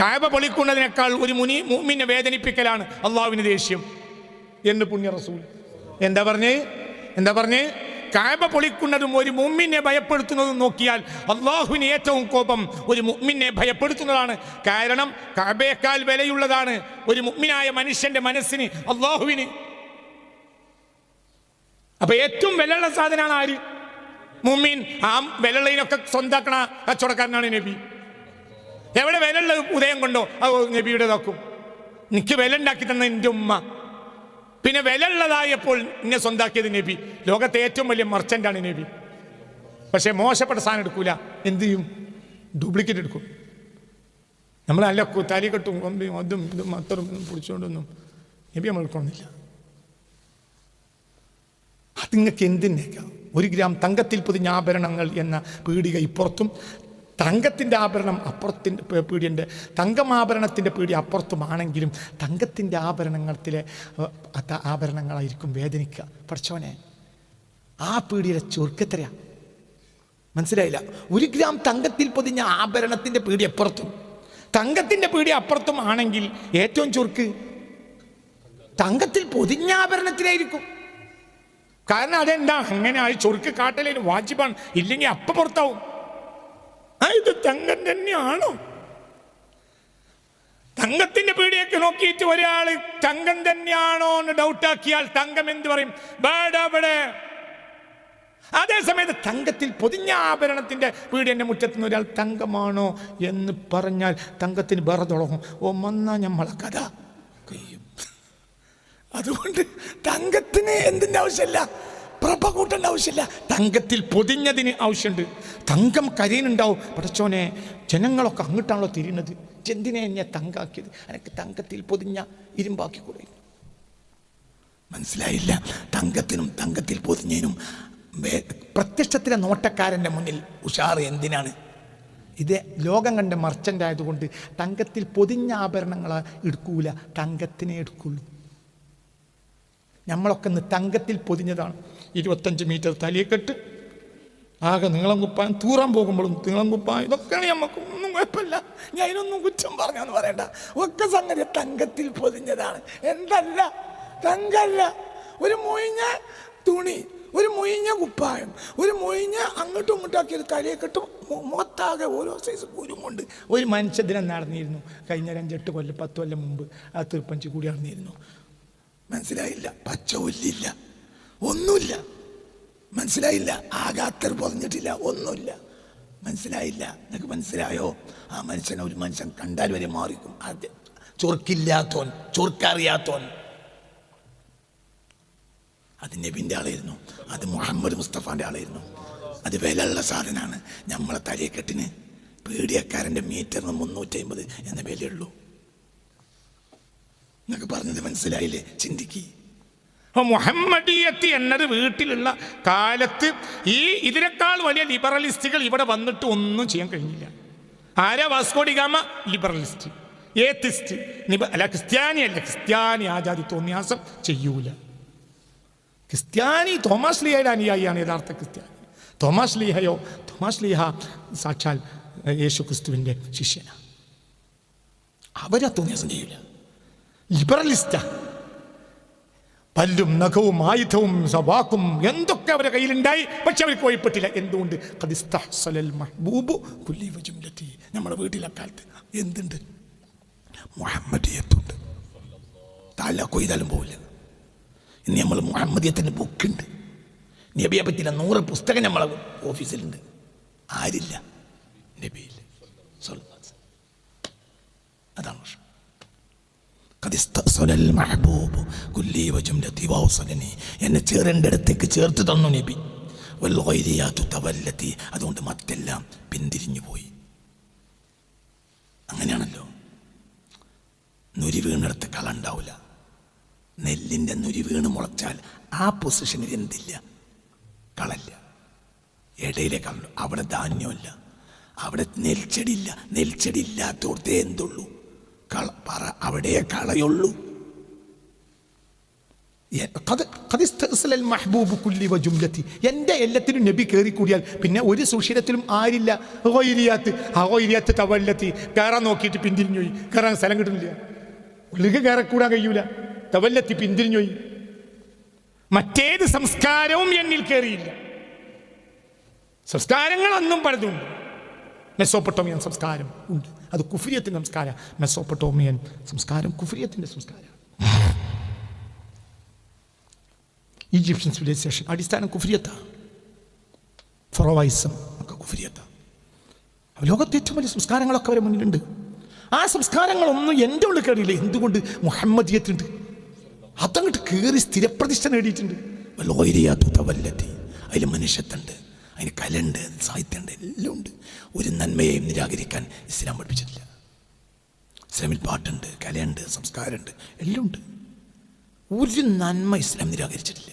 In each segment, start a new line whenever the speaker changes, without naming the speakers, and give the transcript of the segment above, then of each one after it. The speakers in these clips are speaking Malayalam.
കായബ പൊളിക്കുന്നതിനേക്കാൾ ഒരു മുനി മുമ്മിനെ വേദനിപ്പിക്കലാണ് അള്ളാഹുവിന് ദേഷ്യം. എന്ന് പുണ്യ റസൂൽ എന്താ പറഞ്ഞേ? എന്താ പറഞ്ഞേ? കായബ പൊളിക്കുന്നതും ഒരു മുമ്മിനെ ഭയപ്പെടുത്തുന്നതും നോക്കിയാൽ അള്ളാഹുവിന് ഏറ്റവും കോപം ഒരു മുമ്മിനെ ഭയപ്പെടുത്തുന്നതാണ്. കാരണം കാബയേക്കാൾ വിലയുള്ളതാണ് ഒരു മുമ്മിനായ മനുഷ്യന്റെ മനസ്സിന് അള്ളാഹുവിന്. അപ്പൊ ഏറ്റവും വിലയുള്ള സാധനമാണ് ആര്? മുമ്മീൻ ആ വിലയുള്ളതിനൊക്കെ സ്വന്താക്കണ കച്ചവടക്കാരനാണ് നബി. എവിടെ വിലയുള്ള ഉദയം കൊണ്ടോ? അത് നബിയുടെ നോക്കും. എനിക്ക് വില ഉണ്ടാക്കി തന്ന എന്റെ ഉമ്മ. പിന്നെ വില ഉള്ളതായപ്പോൾ എന്നെ സ്വന്താക്കിയത് നബി. ലോകത്തെ ഏറ്റവും വലിയ മർച്ചന്റാണ് നബി. പക്ഷേ മോശപ്പെട്ട സാധനം എടുക്കൂല. എന്ത് ചെയ്യും? ഡ്യൂപ്ലിക്കേറ്റ് എടുക്കും. നമ്മൾ നല്ല തലി കെട്ടും കൊമ്പയും അതും ഇതും അത്തറും ഇതും പിടിച്ചുകൊണ്ടൊന്നും നബി നമ്മൾ കൊണ്ടില്ല അത് നിങ്ങൾക്ക് എന്തിനേക്കാം ഒരു ഗ്രാം തങ്കത്തിൽ പൊതിഞ്ഞ ആഭരണങ്ങൾ എന്ന പീടിക ഇപ്പുറത്തും തങ്കത്തിന്റെ ആഭരണം അപ്പുറത്തിന്റെ പീടിയുണ്ട് തങ്കമാഭരണത്തിന്റെ പീടി അപ്പുറത്തുമാണെങ്കിലും തങ്കത്തിന്റെ ആഭരണത്തിലെ ആഭരണങ്ങളായിരിക്കും വേദനിക്കുക. പഠിച്ചോനെ ആ പീടിയുടെ ചുരുക്കത്തരയാ മനസ്സിലായില്ല. ഒരു ഗ്രാം തങ്കത്തിൽ പൊതിഞ്ഞ ആഭരണത്തിന്റെ പീടി അപ്പുറത്തും തങ്കത്തിന്റെ പീടി അപ്പുറത്തും ആണെങ്കിൽ ഏറ്റവും ചുർക്ക് തങ്കത്തിൽ പൊതിഞ്ഞ ആഭരണത്തിലായിരിക്കും. കാരണം അതെന്താ? അങ്ങനെ ആ ചുർക്ക് കാട്ടലിന് വാജിബാണ്. ഇല്ലെങ്കിൽ അപ്പം പുറത്താവും ആ ഇത് തങ്കം തന്നെയാണോ? തങ്കത്തിന്റെ പീടിയൊക്കെ നോക്കിയിട്ട് ഒരാൾ തങ്കം തന്നെയാണോ എന്ന് ഡൗട്ടാക്കിയാൽ തങ്കം എന്ത് പറയും? ബേടാ അതേസമയത്ത് അതേ സമയത്ത് തങ്കത്തിൽ പൊതിഞ്ഞ ആഭരണത്തിന്റെ വീട് എന്റെ മുറ്റത്ത് നിന്ന് ഒരാൾ തങ്കമാണോ എന്ന് പറഞ്ഞാൽ തങ്കത്തിന് വേറെ തുടങ്ങും ഓ മന്നാ ഞമ്മളെ കഥ അതുകൊണ്ട് തങ്കത്തിന് എന്തിന്റെ ആവശ്യമില്ല? പ്രഭ കൂട്ടേണ്ട ആവശ്യമില്ല. തങ്കത്തിൽ പൊതിഞ്ഞതിന് ആവശ്യമുണ്ട്. തങ്കം കരീനുണ്ടാവും പടച്ചോനെ ജനങ്ങളൊക്കെ അങ്ങോട്ടാണല്ലോ തിരിയുന്നത്. എന്തിനെ എന്നെ തങ്കാക്കിയത്? എനിക്ക് തങ്കത്തിൽ പൊതിഞ്ഞ ഇരുമ്പാക്കി കൂടെ. മനസ്സിലായില്ല. തങ്കത്തിനും തങ്കത്തിൽ പൊതിഞ്ഞതിനും പ്രത്യക്ഷത്തിലെ നോട്ടക്കാരന്റെ മുന്നിൽ ഉഷാർ എന്തിനാണ്? ഇത് ലോകം കണ്ട മർച്ചന്റ് ആയതുകൊണ്ട് തങ്കത്തിൽ പൊതിഞ്ഞ ആഭരണങ്ങൾ എടുക്കൂല. തങ്കത്തിനെ എടുക്കുള്ളൂ. നമ്മളൊക്കെ ഇന്ന് തങ്കത്തിൽ പൊതിഞ്ഞതാണ്. ഇരുപത്തഞ്ച് മീറ്റർ തലിയെക്കെട്ട്. ആകെ നീളം കുപ്പാൻ തൂറാൻ പോകുമ്പോഴും നീളം കുപ്പാൻ ഇതൊക്കെയാണ് നമുക്ക് ഒന്നും കുഴപ്പമില്ല. ഞാൻ അതിനൊന്നും കുറ്റം പറഞ്ഞെന്ന് പറയണ്ട. ഒക്കെ സംഗതി തങ്കത്തിൽ പൊതിഞ്ഞതാണ്. എന്തല്ല? തങ്കല്ല. ഒരു മൊയിഞ്ഞ തുണി ഒരു മൊയിഞ്ഞ കുപ്പായം ഒരു മൊയിഞ്ഞ അങ്ങോട്ടും ഇങ്ങോട്ടാക്കി ഒരു തലയെക്കെട്ടും മൊത്താകെ ഓരോ സൈസ് കുരുമുണ്ട് ഒരു മനുഷ്യദിനം നടന്നിരുന്നു. കഴിഞ്ഞ രണ്ടെട്ട് കൊല്ലം പത്ത് കൊല്ലം മുമ്പ് ആ തീർപ്പഞ്ചി കൂടി നടന്നിരുന്നു. മനസ്സിലായില്ല. പച്ച ഒല്ലില്ല ഒന്നുമില്ല. മനസ്സിലായില്ല. ആകാത്തർ പറഞ്ഞിട്ടില്ല. ഒന്നുമില്ല. മനസ്സിലായില്ല. നിനക്ക് മനസ്സിലായോ? ആ മനുഷ്യനെ ഒരു മനുഷ്യൻ കണ്ടാൽ വരെ മാറിക്കും. ആദ്യം ചൊർക്കില്ലാത്തോൻ ചൊർക്കറിയാത്തോൻ അത് നബിന്റെ ആളായിരുന്നു. അത് മുഹമ്മദ് മുസ്തഫാന്റെ ആളായിരുന്നു. അത് വിലയുള്ള സാധനമാണ്. നമ്മളെ തലയെക്കെട്ടിന് പേടിയക്കാരന്റെ മീറ്ററിന് മുന്നൂറ്റി അമ്പത് എന്ന വിലയുള്ളൂ. എന്നൊക്കെ പറഞ്ഞത് മനസ്സിലായില്ലേ? ചിന്തിക്ക് മുഹമ്മദീയത്ത് എന്നത് വീട്ടിലുള്ള കാലത്ത് ഈ ഇതിനേക്കാൾ വലിയ ലിബറലിസ്റ്റുകൾ ഇവിടെ വന്നിട്ട് ഒന്നും ചെയ്യാൻ കഴിഞ്ഞില്ല. ആരാ വാസ്കോഡി ഗാമ? ലിബറലിസ്റ്റ്. ഏത്തിസ്റ്റ്. അല്ല ക്രിസ്ത്യാനി അല്ല ക്രിസ്ത്യാനി ആജാതി തോന്നിയാസം ചെയ്യൂല. ക്രിസ്ത്യാനി തോമസ് ലീഹയുടെ അനുയായിയാണ് യഥാർത്ഥ ക്രിസ്ത്യാനി. തോമസ് ലീഹയോ തോമസ് ലീഹ സാക്ഷാൽ യേശു ക്രിസ്തുവിന്റെ ശിഷ്യനാണ്. അവരാ തോന്നിയാസം ചെയ്യൂല. ലിബറലിസ്റ്റാ. പല്ലും നഖവും ആയുധവും സവാക്കും എന്തൊക്കെ അവരുടെ കയ്യിലുണ്ടായി? പക്ഷെ അവർക്ക് വഴിപ്പെട്ടില്ല. എന്തുകൊണ്ട്? നമ്മുടെ വീട്ടിലെ കാലത്ത് എന്തുണ്ട്? മുഹമ്മദിയത്തുണ്ട്. തല കൊയ്താലും പോവില്ല. ഇനി നമ്മൾ മുഹമ്മദിയത്തിന്റെ ബുക്കുണ്ട്. നബിയെ പറ്റിയ നൂറ് പുസ്തകം നമ്മളെ ഓഫീസിലുണ്ട്. ആരില്ല? നബിയില്ല. അതാണ് പ്രശ്നം. എന്നെ ചേരേണ്ട അടുത്തേക്ക് ചേർത്ത് തന്നു നബി. വല്ലൊയ്രിയാത്തു അതുകൊണ്ട് മറ്റെല്ലാം പിന്തിരിഞ്ഞു പോയി. അങ്ങനെയാണല്ലോ. നുരി വീണെടുത്ത് കള ഉണ്ടാവില്ല നെല്ലിന്റെ നുരി വീണ് മുളച്ചാൽ ആ പൊസിഷനിൽ എന്തില്ല? കളല്ല. ഇടയിലെ കള അവിടെ ധാന്യമില്ല. അവിടെ നെൽച്ചെടിയില്ല. നെൽച്ചെടി ഇല്ലാത്തോടത്തേ എന്തുള്ളൂ? കള പറ അവിടെ കളയുള്ളൂ. എന്റെ കുല്ലി വജുംലത്തി. എന്റെ എല്ലാത്തിലും നബി കയറി കൂടിയാൽ പിന്നെ ഒരു സുഷിരത്തിലും ആരില്ല. ഗോയിരിയാത്ത് ആ ഗോയിരിയാത്ത് തവല്ലത്തി. കയറാൻ നോക്കിയിട്ട് പിന്തിരിഞ്ഞോയി കയറാൻ സ്ഥലം കിട്ടുന്നില്ല. ഉള്ളിക്ക് കയറക്കൂടാൻ കഴിയൂല. തവല്ലത്തി പിന്തിരിഞ്ഞോയി മറ്റേത് സംസ്കാരവും എന്നിൽ കയറിയില്ല. സംസ്കാരങ്ങൾ അന്നും പലതുണ്ട് മെസ്സോപ്പൊട്ടോമിയൻ സംസ്കാരം ഉണ്ട്. അത് കുഫിരിയത്തിന്റെ സംസ്കാരം. മെസ്സോപ്പൊട്ടോമിയൻ സംസ്കാരം കുഫിരിയത്തിന്റെ സംസ്കാരം. ഈജിപ്ഷ്യൻ സിവിലൈസേഷൻ അടിസ്ഥാനം കുഫിരിയത്താണ് ഫൊറോവൈസം ഒക്കെ കുഫിരിയത്താണ് ലോകത്തെ ഏറ്റവും വലിയ സംസ്കാരങ്ങളൊക്കെ അവരെ മുന്നിലുണ്ട്. ആ സംസ്കാരങ്ങളൊന്നും എന്റെ ഉള്ളിൽ കയറിയില്ല എന്തുകൊണ്ട് മുഹമ്മദിയത്തുണ്ട് അതങ്ങോട്ട് കയറി സ്ഥിരപ്രതിഷ്ഠ നേടിയിട്ടുണ്ട്. അതിൽ മനുഷ്യത്തുണ്ട് അതിന് കലുണ്ട് സാഹിത്യമുണ്ട് എല്ലാം ഉണ്ട് ഒരു നന്മയെയും നിരാകരിക്കാൻ ഇസ്ലാം പഠിപ്പിച്ചിട്ടില്ല. ഇസ്ലാമിൽ പാട്ടുണ്ട് കലയുണ്ട് സംസ്കാരമുണ്ട് എല്ലാം ഉണ്ട് ഒരു നന്മ ഇസ്ലാം നിരാകരിച്ചിട്ടില്ല.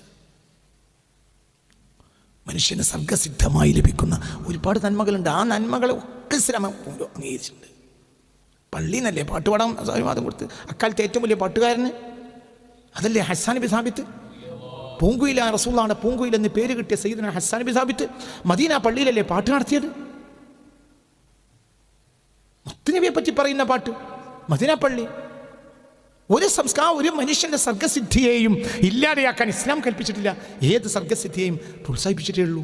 മനുഷ്യന് സർഗസിദ്ധമായി ലഭിക്കുന്ന ഒരുപാട് നന്മകളുണ്ട്. ആ നന്മകളെ ഒക്കെ ഇസ്ലാം അംഗീകരിച്ചിട്ടുണ്ട്. പള്ളിന്നല്ലേ പാട്ട് പാടാൻ അനുവാദം കൊടുത്ത്? അക്കാലത്തെ ഏറ്റവും വലിയ പാട്ടുകാരന് അതല്ലേ ഹസാൻ ബി സാബിത്ത്? പൂങ്കുയില റസൂള്ളാണ് പൂങ്കുയിൽ എന്ന് പേര് കിട്ടിയ സയ്യിദിന ഹസ്സാൻ ബി സാബിത്ത് മദീന പള്ളിയിലല്ലേ പാട്ട് നടത്തിയത്? മുത്തുനബിയെ പറ്റി പറയുന്ന പാട്ട് മദീന പള്ളി. ഒരു സംസ്കാരം ഒരു മനുഷ്യന്റെ സർഗസിദ്ധിയെയും ഇല്ലാതെയാക്കാൻ ഇസ്ലാം കൽപ്പിച്ചിട്ടില്ല. ഏത് സർഗസിദ്ധിയെയും പ്രോത്സാഹിപ്പിച്ചിട്ടേ ഉള്ളൂ.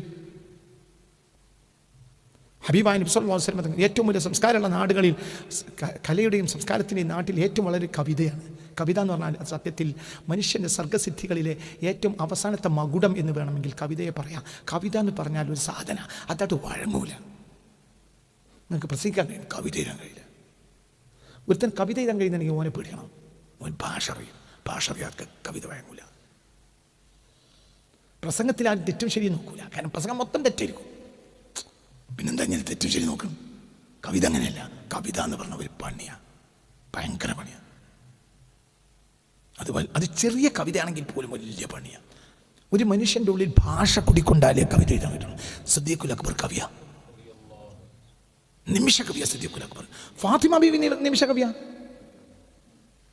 ഹബീബായ അലൈഹി വസല്ലം ഏറ്റവും വലിയ സംസ്കാരമുള്ള നാടുകളിൽ കലയുടെയും സംസ്കാരത്തിന്റെയും നാട്ടിൽ ഏറ്റവും വളരെ കവിതയാണ്. കവിത എന്ന് പറഞ്ഞാൽ സത്യത്തിൽ മനുഷ്യന്റെ സർഗസിദ്ധികളിലെ ഏറ്റവും അവസാനത്തെ മകുടം എന്ന് വേണമെങ്കിൽ കവിതയെ പറയാം. കവിത എന്ന് പറഞ്ഞാൽ ഒരു സാധന അതായത് വഴങ്ങൂല നിങ്ങൾക്ക് പ്രസംഗിക്കാൻ കഴിയും കവിത എഴുതാൻ കഴിയില്ല. ഒരുത്തൻ കവിത എഴുതാൻ കഴിയുന്നുണ്ടെങ്കിൽ ഓനെ പേടിക്കണം. ഓൻ ഭാഷ അറിയും. ഭാഷ അറിയാത്ത കവിത വഴങ്ങൂല പ്രസംഗത്തിൽ ആ തെറ്റും ശരിയും നോക്കൂല. കാരണം പ്രസംഗം മൊത്തം തെറ്റായിരിക്കും. പിന്നെന്താ ഞാൻ തെറ്റും ശരി നോക്കണം കവിത അങ്ങനെയല്ല. കവിത എന്ന് പറഞ്ഞ ഒരു പണിയാ. ഭയങ്കര പണിയാ. അത് അത് ചെറിയ കവിതയാണെങ്കിൽ പോലും വലിയ പണിയാ. ഒരു മനുഷ്യന്റെ ഉള്ളിൽ ഭാഷ കുടിക്കൊണ്ടാലേ കവിത എഴുതാൻ പറ്റുള്ളൂ. സദ്യക്കുൽ അക്ബർ കവിയ. നിമിഷ കവിയ സദ്യക്കുൽ അക്ബർ. ഫാത്തിമ ബീവി നിമിഷ കവിയ.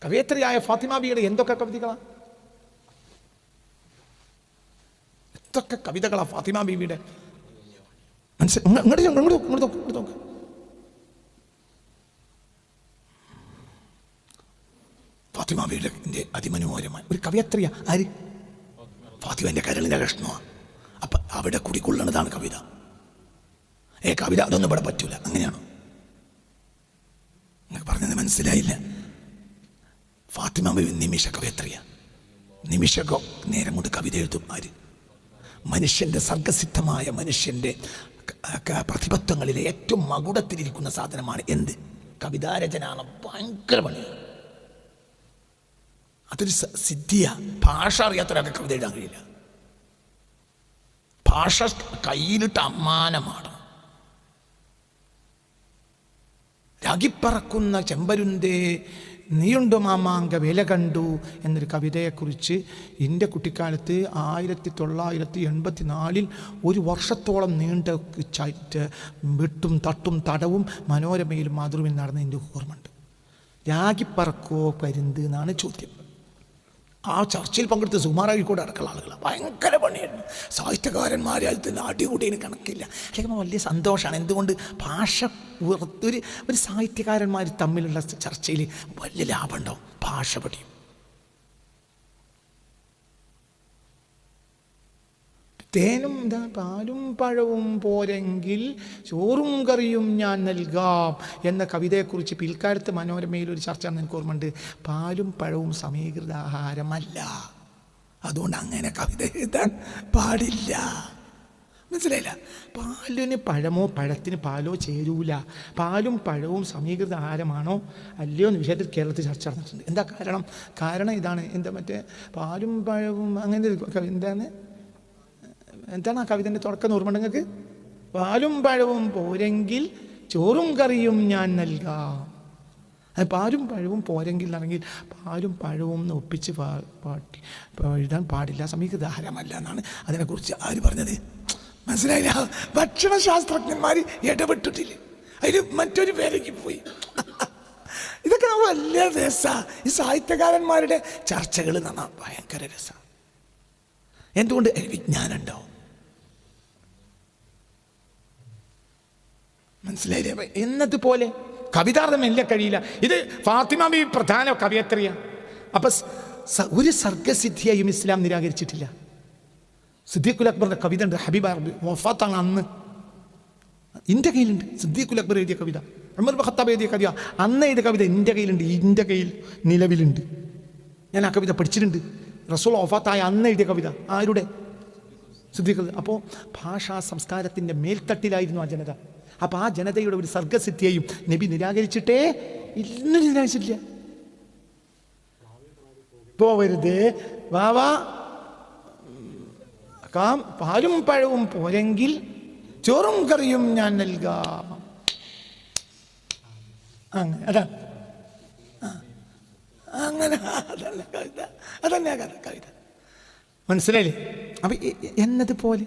കവിയത്രയായ ഫാത്തിമ ബിയുടെ എന്തൊക്കെ കവിതകളാ? എന്തൊക്കെ കവിതകളാ ഫാത്തിമ ബീവിയുടെ? മനസ്സിൽ ഇങ്ങ- ഇങ്ങോട്ട് ഇങ്ങോട്ട് ഇങ്ങോട്ട് നോക്ക്, ഇങ്ങോട്ട് നോക്ക്. ഫാത്തിമ അതിമനോഹരമായ ഒരു കവിയത്രിയ ആര്? ഫാത്തിമന്റെ കരളിന്റെ കഷ്ണമാണ് അപ്പൊ അവിടെ കുടിക്കൊള്ളണതാണ് കവിത. ഏ കവിത അതൊന്നും ഇവിടെ പറ്റൂല. അങ്ങനെയാണ്? നിങ്ങൾക്ക് പറഞ്ഞത് മനസ്സിലായില്ല. ഫാത്തിമ ബീവി നിമിഷ കവിയത്രിയ നിമിഷകോ നേരം കൊണ്ട് കവിത എഴുതും ആര്? മനുഷ്യന്റെ സർഗസിദ്ധമായ മനുഷ്യന്റെ പ്രതിബദ്ധങ്ങളിലെ ഏറ്റവും മകുടത്തിലിരിക്കുന്ന സാധനമാണ് എന്ത്? കവിതാരചനാണ്. ഭയങ്കര പണിയാണ് അതൊരു സിദ്ധിയ. ഭാഷ അറിയാത്തൊരാൾക്ക് കവിത എഴുതാൻ കഴിയില്ല. ഭാഷ കയ്യിലിട്ട് അമ്മാനമാണ്. രാഗിപ്പറക്കുന്ന ചെമ്പരുന്തേ നീയുണ്ടോ മാമാങ്ക വില കണ്ടു എന്നൊരു കവിതയെക്കുറിച്ച് എന്റെ കുട്ടിക്കാലത്ത് ആയിരത്തി തൊള്ളായിരത്തി എൺപത്തി നാലിൽ ഒരു വർഷത്തോളം നീണ്ട വെട്ടും തട്ടും തടവും മനോരമയിലും മാതൃമയിൽ നടന്ന എന്റെ ഓർമ്മയുണ്ട്. രാഗിപ്പറക്കോ പരുന്ത് എന്നാണ് ചോദ്യം. ആ ചർച്ചയിൽ പങ്കെടുത്ത് സുമാറായിക്കോട് അടക്കമുള്ള ആളുകളാണ് ഭയങ്കര പണിയായിരുന്നു. സാഹിത്യകാരന്മാരെ അതിൽ അടികൂടിയതിന് കണക്കില്ല. അല്ലെങ്കിൽ വലിയ സന്തോഷമാണ്. എന്തുകൊണ്ട് ഭാഷ ഒരു ഒരു സാഹിത്യകാരന്മാർ തമ്മിലുള്ള ചർച്ചയിൽ വലിയ ലാഭം ലാഭമുണ്ടാവും. ഭാഷ പഠിയും തേനും പാലും പഴവും പോരെങ്കിൽ ചോറും കറിയും ഞാൻ നൽകാം എന്ന കവിതയെക്കുറിച്ച് പിൽക്കാലത്ത് മനോരമയിൽ ഒരു ചർച്ച എനിക്ക് ഓർമ്മയുണ്ട്? പാലും പഴവും സമീകൃത ആഹാരമല്ല. അതുകൊണ്ട് അങ്ങനെ കവിത എഴുതാൻ പാടില്ല. മനസ്സിലായില്ല? പാലിന് പഴമോ പഴത്തിന് പാലോ ചേരൂല. പാലും പഴവും സമീകൃത ആഹാരമാണോ അല്ലയോ എന്ന വിഷയത്തിൽ കേരളത്തിൽ ചർച്ച നടന്നിട്ടുണ്ട്. എന്താ കാരണം? കാരണം ഇതാണ്. എന്താ മറ്റേ പാലും പഴവും അങ്ങനെ എന്താണ്? എന്താണ് ആ കവിതന്റെ തുടക്കം ഓർമ്മ പാലും പഴവും പോരെങ്കിൽ ചോറും കറിയും ഞാൻ നൽകാം. അത് പാലും പഴവും പോരെങ്കിൽ ആണെങ്കിൽ പാലും പഴവും എന്ന് ഒപ്പിച്ച് പാ പാട്ടി എഴുതാൻ പാടില്ല. സമയത്ത് ആഹാരമല്ല എന്നാണ് അതിനെക്കുറിച്ച് ആര് പറഞ്ഞത്? മനസ്സിലായില്ല? ഭക്ഷണശാസ്ത്രജ്ഞന്മാർ ഇടപെട്ടിട്ടില്ല? അതിൽ മറ്റൊരു പേരേക്ക് പോയി. ഇതൊക്കെ വലിയ രസ. ഈ സാഹിത്യകാരന്മാരുടെ ചർച്ചകൾ നന്നാ. ഭയങ്കര രസമാണ് എന്തുകൊണ്ട് വിജ്ഞാനം ഉണ്ടാവും? മനസ്സിലായില്ലേ? എന്നതുപോലെ കവിതാർത്ഥം എല്ലാം കഴിയില്ല. ഇത് ഫാത്തിമ ബി പ്രധാന കവിയത്രിയ. അപ്പൊ ഒരു സർഗസിദ്ധിയായും ഇസ്ലാം നിരാകരിച്ചിട്ടില്ല. സിദ്ദീഖുൽ അക്ബറിന്റെ കവിത ഉണ്ട് ഹബീബ് അറബി വഫാത്താണ് അന്ന്. എന്റെ കയ്യിലുണ്ട്. സിദ്ദീഖുൽ അക്ബർ എഴുതിയ കവിത അമർ ബഹത്താബ് എഴുതിയ കവിത അന്ന് എഴുതിയ കവിത എന്റെ കയ്യിലുണ്ട് എന്റെ കയ്യിൽ നിലവിലുണ്ട്. ഞാൻ ആ കവിത പഠിച്ചിട്ടുണ്ട്. റസൂൾ ഒഫാത്തായ അന്ന് എഴുതിയ കവിത ആരുടെ? സിദ്ദീഖ് അപ്പോൾ ഭാഷാ സംസ്കാരത്തിന്റെ മേൽത്തട്ടിലായിരുന്നു ആ ജനത. അപ്പോൾ ആ ജനതയുടെ ഒരു സർഗസിദ്ധിയെയും നബി നിരാകരിച്ചിട്ടേ ഇന്നും നിരാകരിച്ചിട്ടില്ല. പോവരുത്. വാവാ കാം പാലും പഴവും പോരെങ്കിൽ ചോറും കറിയും ഞാൻ നൽകാം. അങ്ങനെ അങ്ങനെ അതല്ല കവിത അതന്നെ കവിത മനസ്സിലായില്ലേ? അപ്പൊ എന്നതുപോലെ?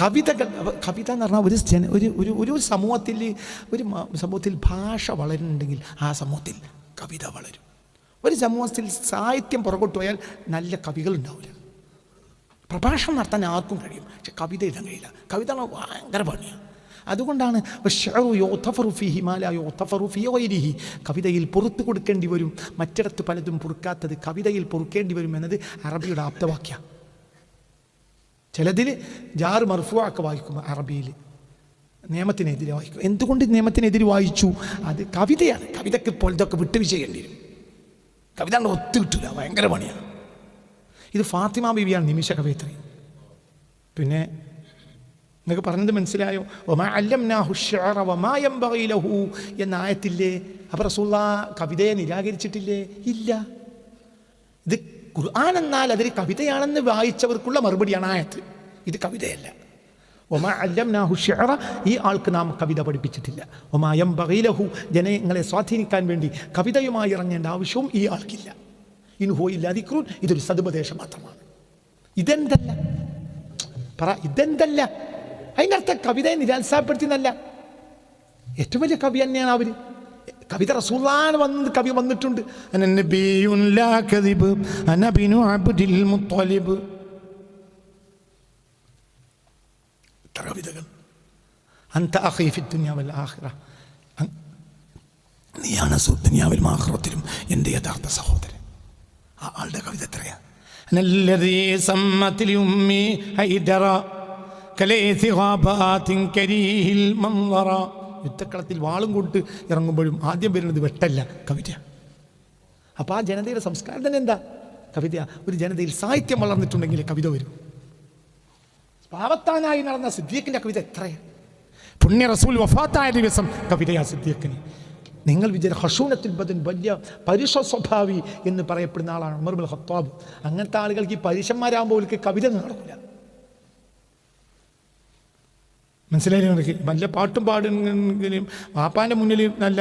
കവിതകൾ കവിത എന്ന് പറഞ്ഞാൽ ഒരു ജന ഒരു ഒരു ഒരു സമൂഹത്തിൽ ഒരു സമൂഹത്തിൽ ഭാഷ വളരുന്നുണ്ടെങ്കിൽ ആ സമൂഹത്തിൽ കവിത വളരും. ഒരു സമൂഹത്തിൽ സാഹിത്യം പുറകോട്ട് പോയാൽ നല്ല കവികൾ ഉണ്ടാവില്ല. പ്രഭാഷണം നടത്താൻ ആർക്കും കഴിയും. പക്ഷെ കവിത എഴുതാൻ കഴിയില്ല. കവിത ഭയങ്കര പണിയാണ് അതുകൊണ്ടാണ്. കവിതയിൽ പുറത്തു കൊടുക്കേണ്ടി വരും. മറ്റിടത്ത് പലതും പൊറുക്കാത്തത് കവിതയിൽ പൊറുക്കേണ്ടി വരും എന്നത് അറബിയുടെ ആപ്തവാക്യ. ചിലതിൽ ജാറ് മർഫുവാക്ക് വായിക്കും അറബിയിൽ നിയമത്തിനെതിരെ വായിക്കും. എന്തുകൊണ്ട് നിയമത്തിനെതിരെ വായിച്ചു? അത് കവിതയാണ്. കവിതയ്ക്ക് ഇപ്പോൾ ഇതൊക്കെ വിട്ടു വിജയേണ്ടി വരും കവിത കൊണ്ട് ഒത്തു കിട്ടില്ല ഭയങ്കര പണിയാണ് ഇത് ഫാത്തിമ ബിബിയാണ് നിമിഷ കവയിത്രി. പിന്നെ നിങ്ങൾക്ക് പറഞ്ഞത് മനസ്സിലായോ? ഒമാ അല്ലംനാഹു ശഅറ വമാ യംബഗി ലഹു എന്ന ആയത്തില്ലേ? അപ്പം റസൂള്ള കവിതയെ നിരാകരിച്ചിട്ടില്ലേ? ഇല്ല. ഇത് ഖുർആൻ എന്നാൽ അതൊരു കവിതയാണെന്ന് വായിച്ചവർക്കുള്ള മറുപടിയാണ് ആയത്ത് ഇത് കവിതയല്ല. ഒമാ അല്ലംനാഹു ശഅറ ഈ ആൾക്ക് നാം കവിത പഠിപ്പിച്ചിട്ടില്ല. ഒമാ യംബഗി ലഹു ജനങ്ങളെ സ്വാധീനിക്കാൻ വേണ്ടി കവിതയുമായി ഇറങ്ങേണ്ട ആവശ്യവും ഈ ആൾക്കില്ല. ഇൻഹോ ഇല്ലാതിക്രൂൻ ഇതൊരു സതുപദേശം മാത്രമാണ്. ഇതെന്തല്ല? പറ ഇതെന്തല്ല? അതിനർത്ഥം കവിതയെ നിരാത്സാഹപ്പെടുത്തിയെന്നല്ല ഏറ്റവും വലിയ കവി തന്നെയാണ് അവർ. കവിത റസൂലാണ് വന്ന് കവി വന്നിട്ടുണ്ട്. കവിതകൾ. അന്ത നീയാണ് സു- ആഹ്റത്തിലും എന്റെ യഥാർത്ഥ സഹോദരൻ. ആ ആളുടെ കവിത എത്രയാ? യുദ്ധക്കളത്തിൽ വാളും കൊണ്ട് ഇറങ്ങുമ്പോഴും ആദ്യം വരുന്നത് വെട്ടല്ല കവിത. അപ്പോൾ ആ ജനതയുടെ സംസ്കാരം തന്നെ എന്താ? കവിത. ഒരു ജനതയിൽ സാഹിത്യം വളർന്നിട്ടുണ്ടെങ്കിൽ കവിത വരും. പാവത്താനായി നടന്ന സിദ്ധിയക്കിന്റെ കവിത എത്രയാണ് പുണ്യ റസൂൽ വഫാത്തായ ദിവസം കവിതയാ സിദ്ധിയക്കിന് നിങ്ങൾ വിചാര ഹഷൂനത്തിൽ ബദൻ വലിയ പരുഷ സ്വഭാവി എന്ന് പറയപ്പെടുന്ന ആളാണ് ഉമർബുൽ ഹത്താബ് അങ്ങനത്തെ ആളുകൾക്ക് ഈ പരുഷന്മാരാകുമ്പോൾ കവിത നടക്കില്ല. മനസ്സിലായി നിനക്ക്? നല്ല പാട്ടും പാടുന്നെങ്കിലും വാപ്പാന്റെ മുന്നിൽ നല്ല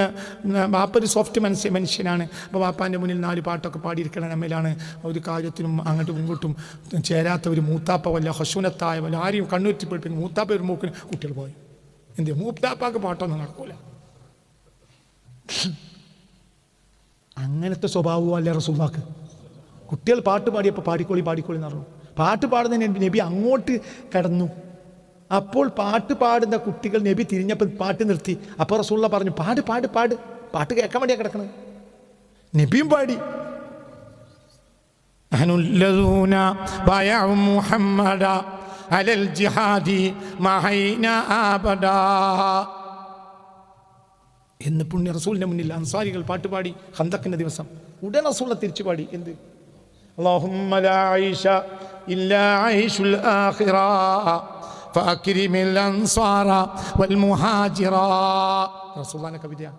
വാപ്പൊരു സോഫ്റ്റ് മനസ്സ് മനുഷ്യനാണ്. അപ്പോൾ വാപ്പാന്റെ മുന്നിൽ നാല് പാട്ടൊക്കെ പാടിയിരിക്കണ നമ്മിലാണ്. ഒരു കാര്യത്തിനും അങ്ങോട്ടും ഇങ്ങോട്ടും ചേരാത്ത ഒരു മൂത്താപ്പ വല്ല ഹശുനത്തായ വല്ല ആരെയും കണ്ണുറ്റിപ്പോയിട്ട് മൂത്താപ്പ ഒരു മൂക്കിന് കുട്ടികൾ പോയി. എന്ത് മൂത്താപ്പാക്ക് പാട്ടൊന്നും നടക്കൂല. അങ്ങനത്തെ സ്വഭാവവും അല്ല റസൂമാക്ക് കുട്ടികൾ പാട്ട് പാടിയപ്പോൾ പാടിക്കോളി പാടിക്കോളി എന്ന് പറഞ്ഞു. പാട്ട് പാടുന്നതിന് നബി അങ്ങോട്ട് കടന്നു. അപ്പോൾ പാട്ട് പാടുന്ന കുട്ടികൾ നബി തിരിഞ്ഞപ്പോൾ പാട്ട് നിർത്തി. അപ്പോൾ റസൂള്ള പറഞ്ഞു പാട് പാട് പാട്. പാട്ട് കേൾക്കാൻ വേണ്ടിയാണ് കിടക്കണത്. നബിയും പാടി. എന്ന് പുണ്യ റസൂലിന്റെ മുന്നിൽ അൻസാരികൾ പാട്ടുപാടി ഹന്തക്കിന്റെ ദിവസം. ഉടൻ റസൂള തിരിച്ചു പാടി. എന്ത്? അള്ളാഹുമ്മ ഇല്ല ആയിഷുൽ ആഖിറ. റസൂള്ളാന്റെ കവിതയാണ്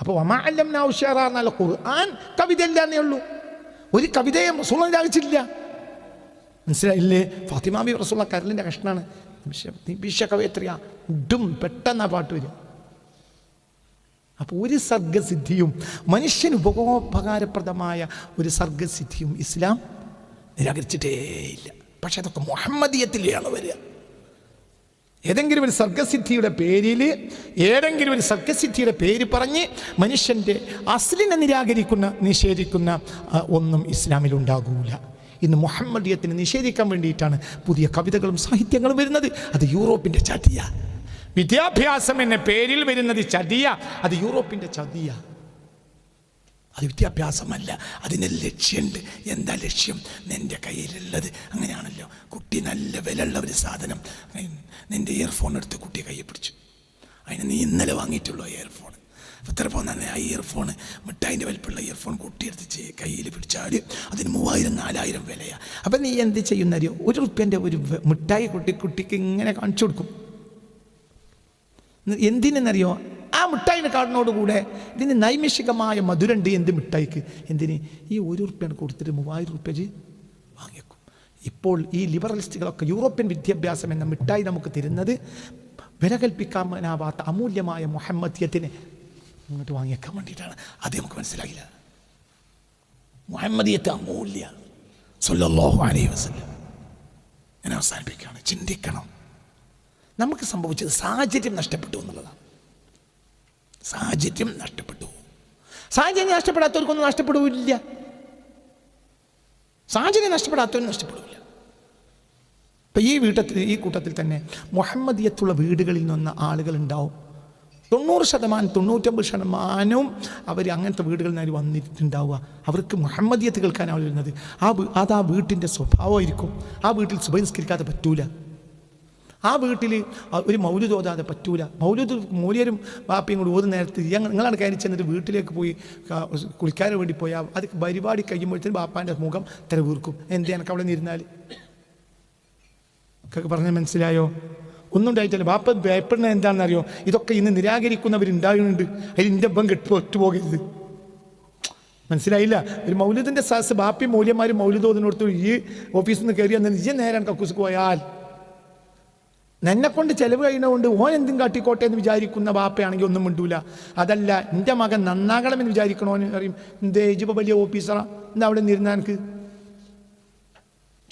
അപ്പോൾ വമാഅല്ലം നൗഷാറ എന്നാൽ ഖുർആൻ കവിത അല്ലാന്നേ ഉള്ളൂ. ഒരു കവിതയെ റസൂള്ള രാവിച്ചില്ല മനസ്സിലായില്ലേ? ഫാത്തിമാബി റസൂള്ള കരലിന്റെ കഷ്ണാണ്. നിമിഷ കവയത്രിയാ ഡും പെട്ടെന്ന് ആ പാട്ട് വരും അപ്പോൾ ഒരു സർഗസിദ്ധിയും മനുഷ്യന് ഉപകാരപ്രദമായ ഒരു സർഗസിദ്ധിയും ഇസ്ലാം നിരാകരിച്ചിട്ടേയില്ല. പക്ഷെ അതൊക്കെ മുഹമ്മദീയത്തിലെയാണ് വരിക. ഏതെങ്കിലും ഒരു സർഗസിദ്ധിയുടെ പേരിൽ ഏതെങ്കിലും ഒരു സർഗസിദ്ധിയുടെ പേര് പറഞ്ഞ് മനുഷ്യന്റെ അസ്ലിനെ നിരാകരിക്കുന്ന നിഷേധിക്കുന്ന ഒന്നും ഇസ്ലാമിൽ ഉണ്ടാകൂല. ഇന്ന് മുഹമ്മദിയത്തിനെ നിഷേധിക്കാൻ വേണ്ടിയിട്ടാണ് പുതിയ കവിതകളും സാഹിത്യങ്ങളും വരുന്നത്. അത് യൂറോപ്പിന്റെ ചതിയ. വിദ്യാഭ്യാസം എന്ന പേരിൽ വരുന്നത് ചതിയ. അത് യൂറോപ്പിന്റെ ചതിയ. അത് വിദ്യാഭ്യാസമല്ല. അതിന് ലക്ഷ്യമുണ്ട് എന്താ ലക്ഷ്യം? നിന്റെ കയ്യിലുള്ളത്. അങ്ങനെയാണല്ലോ. കുട്ടി നല്ല വിലയുള്ള ഒരു സാധനം. നിന്റെ ഇയർഫോൺ എടുത്ത് കുട്ടിയെ കയ്യിൽ പിടിച്ചു. അതിന് നീ ഇന്നലെ വാങ്ങിയിട്ടുള്ളൂ ഇയർഫോൺ എത്ര തന്നെ ആ ഇയർഫോൺ മിഠായിന്റെ വലിപ്പമുള്ള ഇയർഫോൺ കുട്ടിയെടുത്ത് കയ്യിൽ പിടിച്ചാൽ അതിന് മൂവായിരം നാലായിരം വിലയാണ് അപ്പം നീ എന്ത് ചെയ്യുന്ന അറിയോ? ഒരു റുപ്യന്റെ ഒരു മിഠായി കുട്ടി കുട്ടിക്ക് ഇങ്ങനെ കാണിച്ചു കൊടുക്കും. എന്തിനെന്നറിയോ? ആ മിഠായിനെ കാണുന്നതോടുകൂടെ ഇതിന് നൈമിഷികമായ മധുരണ്ട് എന്ത് മിഠായിക്ക്? എന്തിന്? ഈ ഒരു റുപ്യാണ് കൊടുത്തിട്ട് മൂവായിരം റുപ്യ വാങ്ങിയേക്കും. ഇപ്പോൾ ഈ ലിബറലിസ്റ്റുകളൊക്കെ യൂറോപ്യൻ വിദ്യാഭ്യാസം എന്ന മിഠായി നമുക്ക് തരുന്നത് വില കൽപ്പിക്കാനാവാത്ത അമൂല്യമായ മുഹമ്മദ്യത്തിനെ ഇങ്ങോട്ട് വാങ്ങിയേക്കാൻ വേണ്ടിയിട്ടാണ്. അത് നമുക്ക് മനസ്സിലായില്ല. മുഹമ്മദിയത്തെ അമൂല്യ. സല്ലല്ലാഹു അലൈഹി വസല്ലം. ഞാൻ അവസാനിപ്പിക്കുകയാണ്. ചിന്തിക്കണം. നമുക്ക് സംഭവിച്ചത് സാഹചര്യം നഷ്ടപ്പെട്ടു എന്നുള്ളതാണ്. സാഹചര്യം നഷ്ടപ്പെട്ടു. സാഹചര്യം നഷ്ടപ്പെടാത്തവർക്കൊന്നും നഷ്ടപ്പെടില്ല സാഹചര്യം നഷ്ടപ്പെടാത്തവരും നഷ്ടപ്പെടില്ല ഇപ്പം ഈ വീട്ടത്തിൽ ഈ കൂട്ടത്തിൽ തന്നെ മുഹമ്മദിയത്തുള്ള വീടുകളിൽ നിന്ന് ആളുകൾ ഉണ്ടാവും തൊണ്ണൂറ് ശതമാനം തൊണ്ണൂറ്റമ്പത് ശതമാനവും അവർ അങ്ങനത്തെ വീടുകളിൽ നിന്ന് വന്നിട്ടുണ്ടാവുക. അവർക്ക് മുഹമ്മദിയത്ത് കേൾക്കാനാണ് വരുന്നത്. ആ അത് ആ വീട്ടിന്റെ സ്വഭാവമായിരിക്കും. ആ വീട്ടിൽ സുബഹിസ്കരിക്കാതെ പറ്റൂല. ആ വീട്ടിൽ ഒരു മൗലു ഓതാതെ പറ്റൂല. മൗലൂദ് മൂലിയരും ബാപ്പിയും കൂടി ഓതുന്ന നേരത്ത് ഞങ്ങൾ നിങ്ങളാണ് കയറി ചെന്നിട്ട് വീട്ടിലേക്ക് പോയി കുളിക്കാൻ വേണ്ടി പോയാൽ അത് പരിപാടി കഴിയുമ്പോഴത്തേനും ബാപ്പാന്റെ മുഖം തെര വീർക്കും എന്തേ എനിക്ക് അവിടെ നിന്നിരുന്നാൽ പറഞ്ഞാൽ മനസ്സിലായോ? ഒന്നും ഉണ്ടായിട്ടില്ല. ബാപ്പ ഭയപ്പെടുന്നത് എന്താണെന്നറിയോ? ഇതൊക്കെ ഇന്ന് നിരാകരിക്കുന്നവരുണ്ടാകുന്നുണ്ട് അതിൽ എന്റെ ഒപ്പം കെട്ടു ഒറ്റുപോകരുത്. മനസ്സിലായില്ല? ഒരു മൗലിദിന്റെ സാസ് ബാപ്പി മൂല്യന്മാർ മൗലിദോദിനോടത്ത് ഈ ഓഫീസിൽ നിന്ന് കയറി അന്ന് നിജ നേരം കക്കൂസ് പോയാൽ എന്നെ കൊണ്ട് ചെലവ് കഴിയുന്നതുകൊണ്ട് ഓൻ എന്തും കാട്ടിക്കോട്ടെ എന്ന് വിചാരിക്കുന്ന ബാപ്പയാണെങ്കിൽ ഒന്നും മിണ്ടൂല. അതല്ല എന്റെ മകൻ നന്നാകണമെന്ന് വിചാരിക്കണോന്ന് പറയും. എന്തേ ഇജിപ്പോൾ വലിയ ഓഫീസറാ? എന്താ അവിടെ നിന്നിരുന്ന എനിക്ക്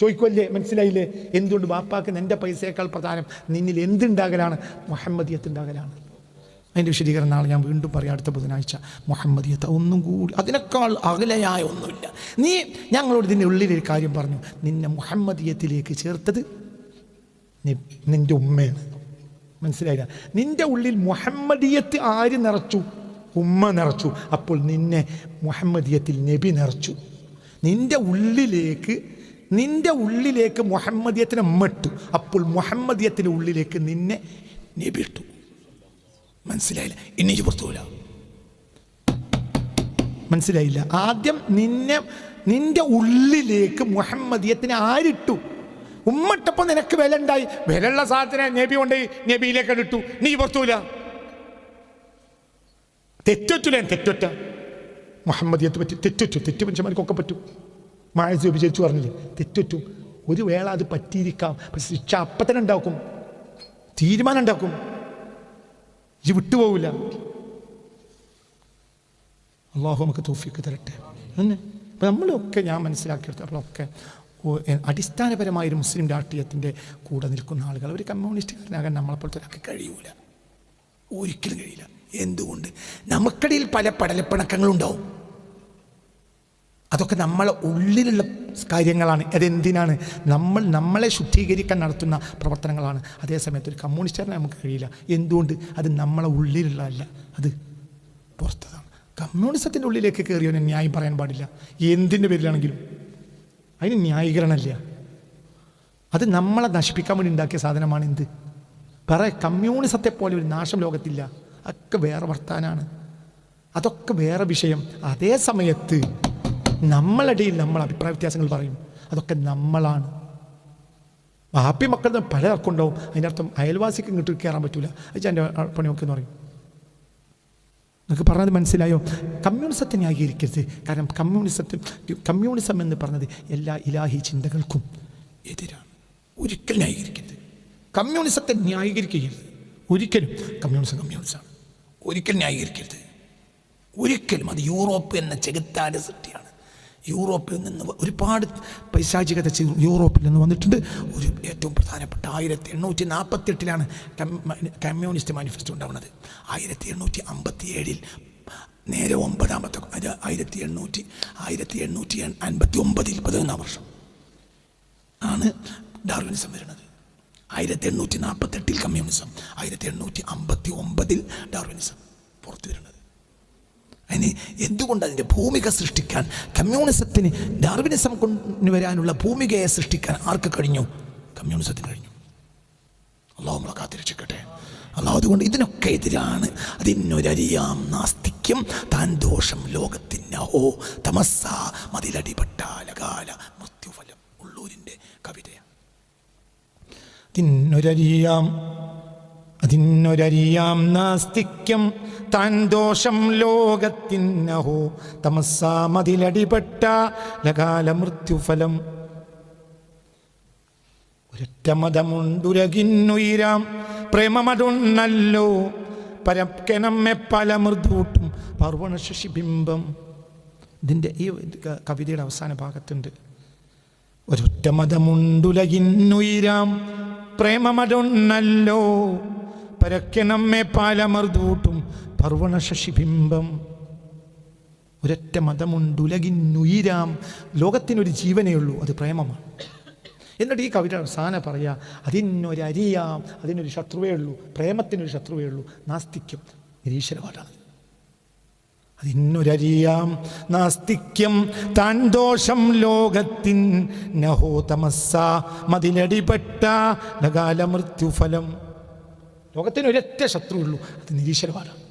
ചോദിക്കുമല്ലേ മനസ്സിലായില്ലേ? എന്തുകൊണ്ട് ബാപ്പാക്ക് എന്റെ പൈസയേക്കാൾ പ്രധാനം? നിന്നിൽ എന്തുണ്ടാകലാണ്? മുഹമ്മദിയത്ത് ഉണ്ടാകലാണ് അതിന്റെ വിശദീകരണം നാളെ ഞാൻ വീണ്ടും പറയാം അടുത്ത ബുധനാഴ്ച. മുഹമ്മദിയത്ത് ഒന്നും കൂടി അതിനേക്കാൾ അകലയായ ഒന്നുമില്ല. നീ ഞങ്ങളോട് ഇതിന്റെ ഉള്ളിലൊരു കാര്യം പറഞ്ഞു. നിന്നെ മുഹമ്മദിയത്തിലേക്ക് ചേർത്തത് നിന്റെ ഉമ്മയാണ്. മനസ്സിലായില്ല? നിന്റെ ഉള്ളിൽ മുഹമ്മദിയത്ത് ആര് നിറച്ചു? ഉമ്മ നിറച്ചു. അപ്പോൾ നിന്നെ മുഹമ്മദിയത്തിൽ നബി നിറച്ചു. നിന്റെ ഉള്ളിലേക്ക് നിന്റെ ഉള്ളിലേക്ക് മുഹമ്മദിയത്തിനെ മട്ടു അപ്പോൾ മുഹമ്മദിയത്തിന്റെ ഉള്ളിലേക്ക് നിന്നെ നബി ഇട്ടു. മനസ്സിലായില്ല? ഇനി പുറത്തുമില്ല മനസ്സിലായില്ല? ആദ്യം നിന്നെ നിന്റെ ഉള്ളിലേക്ക് മുഹമ്മദിയത്തിനെ ആരിട്ടു ഉമ്മട്ടപ്പോൾ നിനക്ക് വില ഉണ്ടായി വിലയുള്ള സാധനം നബി കൊണ്ട് നബിയിലേക്ക് ഇട്ടു. നീ പുറത്തൂല. തെറ്റൊറ്റില്ല തെറ്റൊറ്റ. മുഹമ്മദിയത്ത് പറ്റി? തെറ്റൊറ്റു തെറ്റു മനുഷ്യന്മാർക്കൊക്കെ പറ്റും. മായസ് വിചാരിച്ചു പറഞ്ഞില്ലേ? തെറ്റൊറ്റു. ഒരു വേള അത് പറ്റിയിരിക്കാം. പക്ഷെ ശിക്ഷ അപ്പം തന്നെ ഉണ്ടാക്കും. തീരുമാനം ഉണ്ടാക്കും. ഇത് വിട്ടുപോകില്ല അള്ളാഹു നമുക്ക് തോഫിക്ക് തരട്ടെ. അന്നെ അപ്പം നമ്മളൊക്കെ ഞാൻ മനസ്സിലാക്കിയെടുത്തപ്പോഴൊക്കെ അടിസ്ഥാനപരമായ ഒരു മുസ്ലിം രാഷ്ട്രീയത്തിന്റെ കൂടെ നിൽക്കുന്ന ആളുകൾ. ഒരു കമ്മ്യൂണിസ്റ്റുകാരനാകാൻ നമ്മളെപ്പോലത്തെ ഒരാൾക്ക് കഴിയൂല. ഒരിക്കലും കഴിയില്ല. എന്തുകൊണ്ട്? നമുക്കിടയിൽ പല പടലപ്പിണക്കങ്ങളുണ്ടാവും. അതൊക്കെ നമ്മളെ ഉള്ളിലുള്ള കാര്യങ്ങളാണ്. അതെന്തിനാണ്? നമ്മൾ നമ്മളെ ശുദ്ധീകരിക്കാൻ നടത്തുന്ന പ്രവർത്തനങ്ങളാണ്. അതേസമയത്ത് ഒരു കമ്മ്യൂണിസ്റ്റുകാരനെ നമുക്ക് കഴിയില്ല. എന്തുകൊണ്ട്? അത് നമ്മളെ ഉള്ളിലുള്ളതല്ല. അത് പുറത്തതാണ്. കമ്മ്യൂണിസത്തിന്റെ ഉള്ളിലേക്ക് കയറിയവനെ ന്യായം പറയാൻ പാടില്ല. എന്തിന്റെ പേരിലാണെങ്കിലും. അതിന് ന്യായീകരണമില്ല. അത് നമ്മളെ നശിപ്പിക്കാൻ വേണ്ടി ഉണ്ടാക്കിയ സാധനമാണ് എന്ത്? പറ കമ്മ്യൂണിസത്തെ പോലെ ഒരു നാശം ലോകത്തില്ല. ഒക്കെ വേറെ വർത്താനാണ്. അതൊക്കെ വേറെ വിഷയം. അതേ സമയത്ത് നമ്മളിടയിൽ നമ്മൾ അഭിപ്രായ വ്യത്യാസങ്ങൾ പറയും. അതൊക്കെ നമ്മളാണ്. ബാപ്പി മക്കൾ പല പലർക്കും ഉണ്ടാവും അതിന്റെ അർത്ഥം അയൽവാസിക്ക് ഇങ്ങോട്ട് കയറാൻ പറ്റൂല. അത് എന്റെ പണിയൊക്കെ എന്ന് പറയും. നിങ്ങൾക്ക് പറഞ്ഞത് മനസ്സിലായോ? കമ്മ്യൂണിസത്തെ ന്യായീകരിക്കരുത് കാരണം കമ്മ്യൂണിസത്തിൽ കമ്മ്യൂണിസം എന്ന് പറഞ്ഞത് എല്ലാ ഇലാഹി ചിന്തകൾക്കും എതിരാണ്. ഒരിക്കലും ന്യായീകരിക്കരുത് കമ്മ്യൂണിസത്തെ ന്യായീകരിക്കരുത് ഒരിക്കലും കമ്മ്യൂണിസം കമ്മ്യൂണിസമാണ്. ഒരിക്കലും ന്യായീകരിക്കരുത്. ഒരിക്കലും അത് യൂറോപ്പ് എന്ന ചെകുത്താന്റെ സൃഷ്ടിയാണ്. യൂറോപ്പിൽ നിന്ന് ഒരുപാട് പൈശാചികത യൂറോപ്പിൽ നിന്ന് വന്നിട്ടുണ്ട്. ഒരു ഏറ്റവും പ്രധാനപ്പെട്ട ആയിരത്തി എണ്ണൂറ്റി നാൽപ്പത്തി എട്ടിലാണ് കമ്മ്യൂണിസ്റ്റ് മാനിഫെസ്റ്റോ ഉണ്ടാവുന്നത്. ആയിരത്തി എണ്ണൂറ്റി അമ്പത്തി ഏഴിൽ നേരെ ഒമ്പതാമത്തെ ആയിരത്തി എണ്ണൂറ്റി ആയിരത്തി എണ്ണൂറ്റി അൻപത്തി ഒമ്പതിൽ പതിനൊന്നാം വർഷം ആണ് ഡാർവിനിസം വരുന്നത്. ആയിരത്തി എണ്ണൂറ്റി നാൽപ്പത്തെട്ടിൽ കമ്മ്യൂണിസം ആയിരത്തി എണ്ണൂറ്റി അമ്പത്തി ഒമ്പതിൽ ഡാർവിനിസം പുറത്തു വരുന്നത്. അതിന് എന്തുകൊണ്ട് അതിന്റെ ഭൂമിക സൃഷ്ടിക്കാൻ കമ്മ്യൂണിസത്തിന് ഡാർവിനിസം കൊണ്ടുവരാനുള്ള ഭൂമികയെ സൃഷ്ടിക്കാൻ ആർക്ക് കഴിഞ്ഞു? കമ്മ്യൂണിസത്തിന് കഴിഞ്ഞു. അള്ളാഹു നമ്മളെ കാത്തിരക്ഷിക്കട്ടെ. അള്ളാഹു അതുകൊണ്ട് ഇതിനൊക്കെ എതിരാണ്. അതിനൊരരിയാം നാസ്തിക്യം. താൻ ദോഷം ലോകത്തിനഹോ തമസ്സ മതിലടിപെട്ടാലകാല മൃത്യുഫലം ഉള്ളൂരിന്റെ കവിതയാണ്. തിന്നൊരരിയാം അതിനൊരരിയാം നാസ്തിക്യം താൻ ദോഷം ലോകത്തിന്നഹോ. തമസാമതിലടിപ്പെട്ട ലകാല മൃത്യുഫലം ഒരൊറ്റ മതമുണ്ടുരകിന്നുയിരാം പ്രേമമതുണ്ണല്ലോ പരക്കനമ്മെ പല മൃദൂട്ടും. പർവണ ശശിബിംബം ഇതിന്റെ ഈ കവിതയുടെ അവസാന ഭാഗത്തുണ്ട്. ഒരൊറ്റ മതമുണ്ടുലകിന്നുയിരാം പ്രേമമതൊന്നല്ലോ. പരക്കെ നമ്മെ പാലമർദൂട്ടും പർവണ ശശിബിംബം ഒരൊറ്റ മതമുണ്ടുലകിന്നുയിരാം. ലോകത്തിനൊരു ജീവനേ ഉള്ളൂ അത് പ്രേമമാണ്. എന്നിട്ട് ഈ കവിത അവസാന പറയാ അതിനൊരരിയാം അതിനൊരു ശത്രുവേ ഉള്ളൂ പ്രേമത്തിനൊരു ശത്രുവേ ഉള്ളൂ നാസ്തിക്യം നിരീശ്വരവാദാണ്. അതിനൊരരിയാം നാസ്തിക്യം താൻ ദോഷം ലോകത്തിൻ നഹോ തമസ്സ മതിലടിപ്പെട്ട ലകാല മൃത്യുഫലം ലോകത്തിന് ഒരൊറ്റ ശത്രുവുള്ളൂ. അത് നിരീശ്വരവാദം.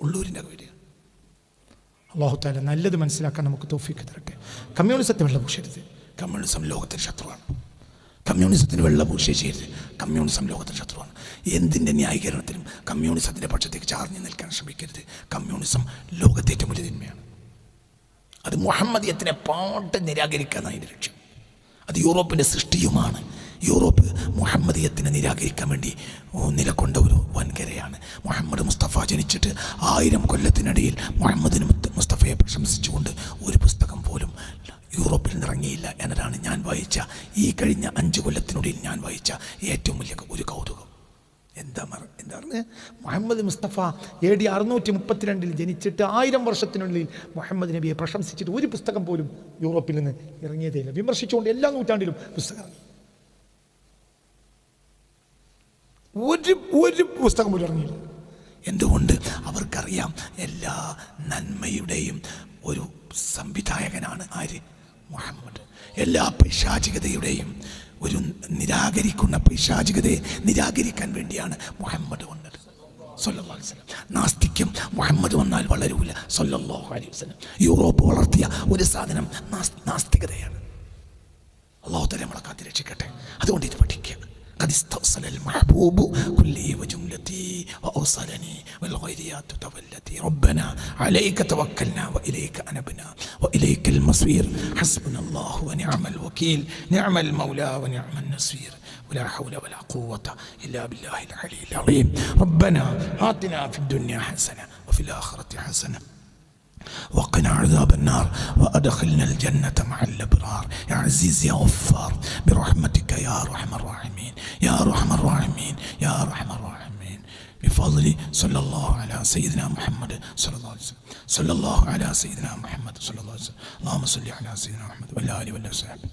ഉള്ളൂരിന്റെ വീട് അള്ളാഹുത്താല നല്ലത് മനസ്സിലാക്കാൻ നമുക്ക് തോഫിക്ക് തരട്ടെ. കമ്മ്യൂണിസത്തെ വെള്ളപൂശരുത് കമ്മ്യൂണിസം ലോകത്തിന് ശത്രുവാണ്. കമ്മ്യൂണിസത്തിന് വെള്ളപൂശ ചെയ്യരുത്. കമ്മ്യൂണിസം ലോകത്തിന് ശത്രുവാണ്. എന്തിന്റെ ന്യായീകരണത്തിലും കമ്മ്യൂണിസത്തിന്റെ പക്ഷത്തേക്ക് ചാർജ് നിൽക്കാൻ ശ്രമിക്കരുത്. കമ്മ്യൂണിസം ലോകത്തെ ഏറ്റവും വലിയ തിന്മയാണ്. അത് മുഹമ്മദിയത്തിനെ പാട്ട് നിരാകരിക്കാനാണ് അതിന്റെ ലക്ഷ്യം. അത് യൂറോപ്പിന്റെ സൃഷ്ടിയുമാണ്. യൂറോപ്പ് മുഹമ്മദിയത്തിനെ നിരാകരിക്കാൻ വേണ്ടി നിലകൊണ്ട ഒരു വൻകരയാണ്. മുഹമ്മദ് മുസ്തഫ ജനിച്ചിട്ട് ആയിരം കൊല്ലത്തിനിടയിൽ മുഹമ്മദിന് മുസ്തഫയെ പ്രശംസിച്ചുകൊണ്ട് ഒരു പുസ്തകം പോലും യൂറോപ്പിൽ നിറങ്ങിയില്ല എന്നതാണ് ഞാൻ വായിച്ച ഈ കഴിഞ്ഞ അഞ്ച് കൊല്ലത്തിനുള്ളിൽ ഞാൻ വായിച്ച ഏറ്റവും വലിയ ഒരു കൗതുകം. എന്താ മറ എന്താ മുഹമ്മദ് മുസ്തഫ എ ഡി അറുന്നൂറ്റി മുപ്പത്തിരണ്ടിൽ ജനിച്ചിട്ട് ആയിരം വർഷത്തിനുള്ളിൽ മുഹമ്മദ് നബിയെ പ്രശംസിച്ചിട്ട് ഒരു പുസ്തകം പോലും യൂറോപ്പിൽ നിന്ന് ഇറങ്ങിയതേയില്ല. വിമർശിച്ചുകൊണ്ട് എല്ലാ നൂറ്റാണ്ടിലും പുസ്തകം ഒരു ഒരു പുസ്തകം പോലും ഇറങ്ങിയില്ല. എന്തുകൊണ്ട്? അവർക്കറിയാം എല്ലാ നന്മയുടെയും ഒരു സംവിധായകനാണ് ആര്? മുഹമ്മദ്. എല്ലാ പൈശാചികതയുടെയും ഒരു നിരാകരിക്കുന്ന പൈശാചികതയെ നിരാകരിക്കാൻ വേണ്ടിയാണ് മുഹമ്മദ് വന്നത്. വസല്ലം. നാസ്തിക്യം മുഹമ്മദ് വന്നാൽ വളരൂല. സല്ലല്ലാഹു അലൈഹി വസ്ലം യൂറോപ്പ് വളർത്തിയ ഒരു സാധനം നാസ്- നാസ്തികതയാണ്. അള്ളാഹു തല നമ്മളെ കാത്തി المحبوب كلي وجملتي وأوصلني والغيريات تولتي ربنا عليك توكلنا وإليك أنبنا وإليك المصير. حسبنا الله ونعم الوكيل. نعم المولى ونعم النصير. ولا حول ولا قوة إلا بالله العلي العظيم. ربنا آتنا في الدنيا حسنة وفي الآخرة حسنة. وقنا عذاب النار وأدخلنا الجنة مع الأبرار. يا عزيز يا غفار برحمتك يا أرحم الراحمين يا أرحم الراحمين يا أرحم الراحمين. بفضل صلى الله على سيدنا محمد صلى الله عليه وسلم. صلى الله على سيدنا محمد صلى الله عليه وسلم. اللهم صل على سيدنا محمد وعلى آله وصحبه.